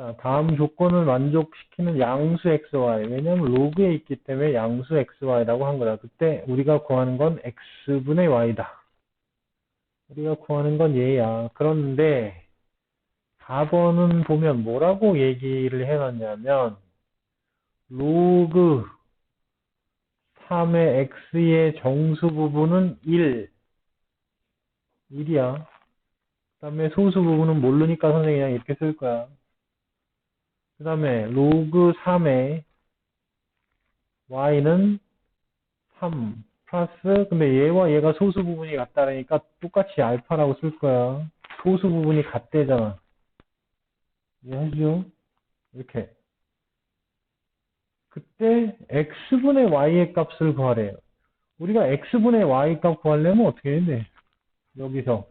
자, 다음 조건을 만족시키는 양수 xy. 왜냐면 로그에 있기 때문에 양수 xy라고 한 거야. 그때 우리가 구하는 건 x분의 y다. 우리가 구하는 건 얘야. 그런데 4번은 보면 뭐라고 얘기를 해놨냐면 로그 3의 x의 정수 부분은 1. 1이야. 그 다음에 소수 부분은 모르니까 선생님이 그냥 이렇게 쓸 거야. 그 다음에 로그 3의 y는 3 플러스 근데 얘와 얘가 소수 부분이 같다니까 똑같이 알파라고 쓸 거야. 소수 부분이 같대잖아. 이해하죠? 이렇게. 그때 x분의 y의 값을 구하래요. 우리가 x분의 y 값 구하려면 어떻게 해야 돼? 여기서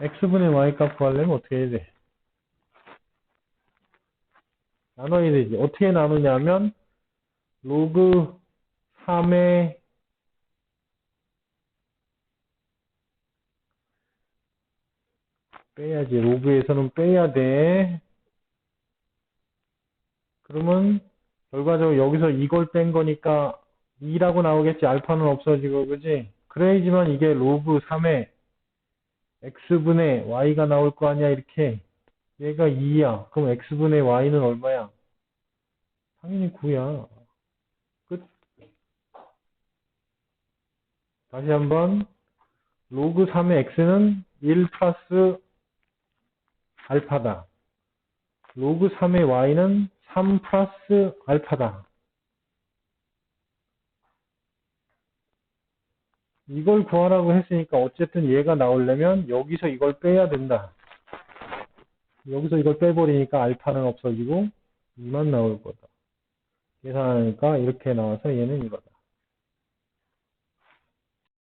x분의 y 값 구하려면 어떻게 해야 돼? 나눠야 되지. 어떻게 나누냐면 로그 3의 빼야지. 로그에서는 빼야 돼. 그러면 결과적으로 여기서 이걸 뺀 거니까 2라고 나오겠지. 알파는 없어지고 그지? 그래야지만 이게 로그 3의 x분의 y가 나올 거 아니야 이렇게. 얘가 2야. 그럼 x분의 y는 얼마야? 당연히 9야. 끝. 다시 한번. 로그 3의 x는 1 플러스 알파다. 로그 3의 y는 3 플러스 알파다 이걸 구하라고 했으니까 어쨌든 얘가 나오려면 여기서 이걸 빼야 된다. 여기서 이걸 빼버리니까 알파는 없어지고 2만 나올 거다. 계산하니까 이렇게 나와서 얘는 이거다.